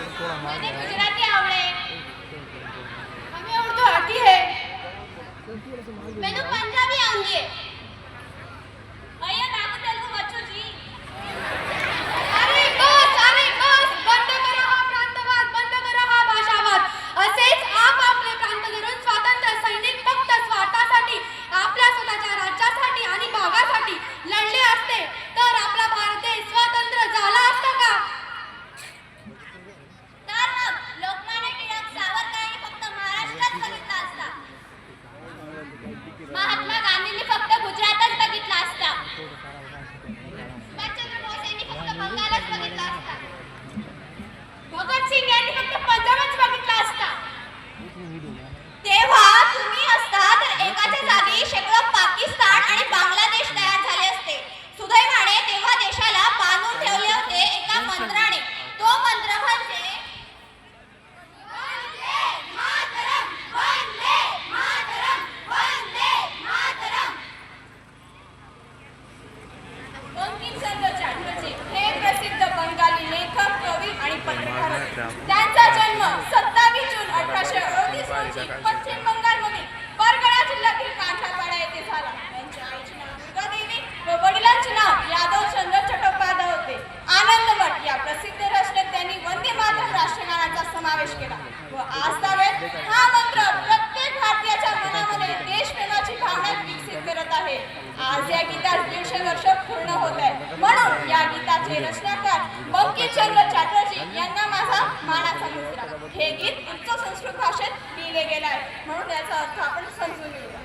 गुजराती आवड़े. हमें उर्दू आती है मैं तो पंजाबी आऊंगी पूर्ण होत आहे म्हणून या गीताचे रचनाकार बंकिमचंद्र चॅटर्जी यांना माझा मानाचा मुद्रा हे गीत उच्च संस्कृत भाषेत लिहिले गेले आहे म्हणून याचा अर्थ आपण समजून घेऊया.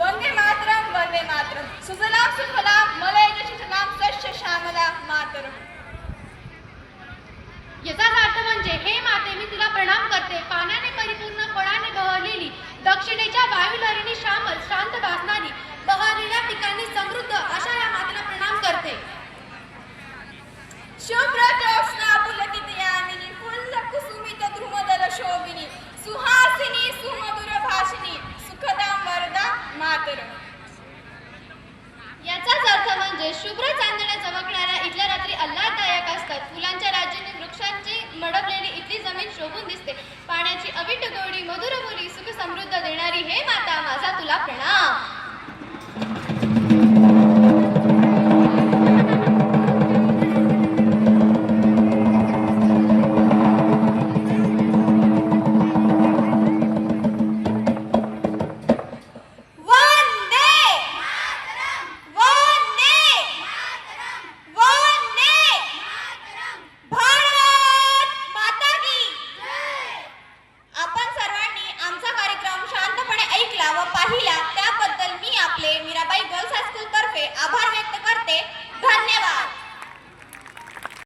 वंदे मातरम वंदे मातरम. सुजला सुफला मलय शिशलाम सश्य श्यामला मातरम. याचाच अर्थ म्हणजे हे माते मी तुला प्रणाम करते. पाण्याने परिपूर्ण फळाने बहरलेली दक्षिणेच्या वायुलहरीने श्यामल शांत भासणारी बहरलेल्या पिकांनी समृद्ध अशा या माते जाते. शुभ्र ज्योत्स्ना पुलकित यामिनी फुल्ल कुसुमित द्रुमदल शोभिनी सुहासिनी सुमधुर भाषिनी सुखदां वरदा मातर याचाच अर्थ म्हणजे शुभ्र चांदण्या चमकणाऱ्या इथल्या रात्री आल्हाददायक असतात. फुलांच्या राज्याने वृक्षांची मडपलेली इथली जमीन शोभून दिसते. पाण्याची अविट गोडी मधुर बोली सुख समृद्ध देणारी हे माता माझा तुला प्रणाम.